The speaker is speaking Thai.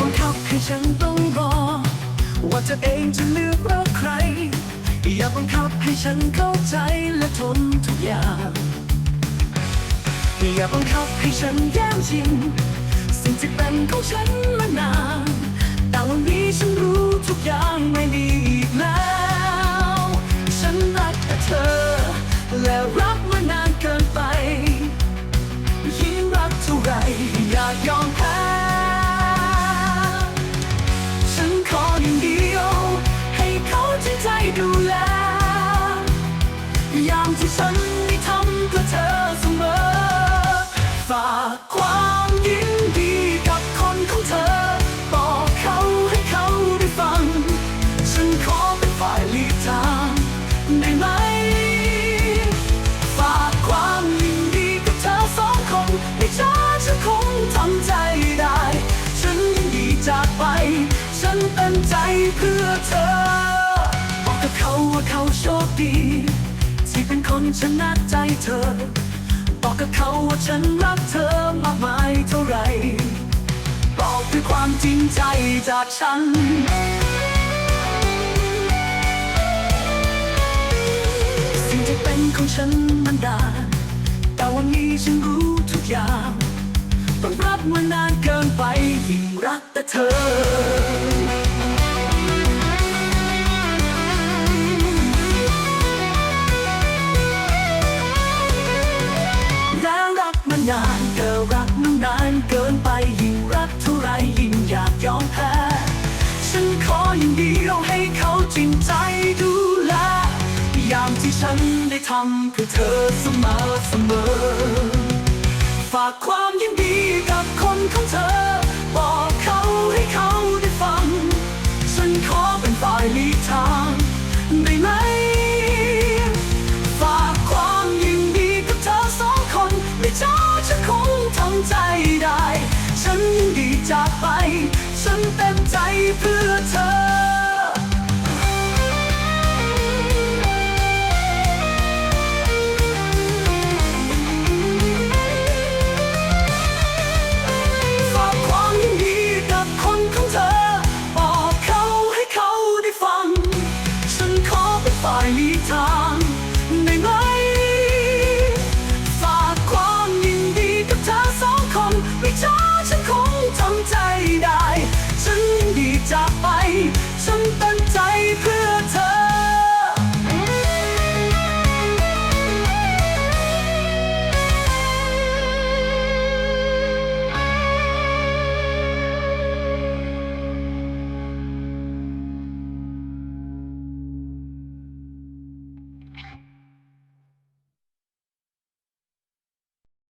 บังคับให้ฉันต้องบอกว่าเธอเองจะเลือกรักใคร อย่าบังคับให้ฉันเข้าใจและทนทุกอย่างอย่าบังคับให้ฉันแย้มชินสิ่งที่เป็นของฉันมานานแต่วันนี้ฉันรู้ทุกอย่างไม่มีากความยินดีกับคนของเธอ บอกเขาให้เขาได้ฟัง ฉันขอเป็นฝ่ายลีดทางได้ไหม ฝากความยินดีกับเธอสองคนไม่ช้าฉันคงทำใจได้ ฉันยินดีจากไป ฉันเต็มใจเพื่อเธอ บอกกับเขาว่าเขาโชคดี ที่เป็นคนชนะใจเธอ บอกกับเขาว่าฉันรักเธอ ความจริงใจจากฉัน สิ่งที่เป็นของฉันมันดาแต่วันนี้ฉันรู้ทุกอย่างต้องรับมานานเกินไปยิ่งรักแต่เธอแล้วรักมันานเกินรักมันนานเกินไป เดียวให้เขาจริงใจดูแลยามที่ฉันได้ทำเพื่อเธอเสมอเสมอ ฝากความยินดีกับคนของเธอ บอกเขาให้เขาได้ฟัง ฉันขอเป็นฝ่ายลีทางได้ไหมฝากความยินดีกับเธอสองคนไม่ช้าฉันคงทำใจได้ ฉันยินดีจากไป ฉันเต็มใจเพื่อเธอ บอ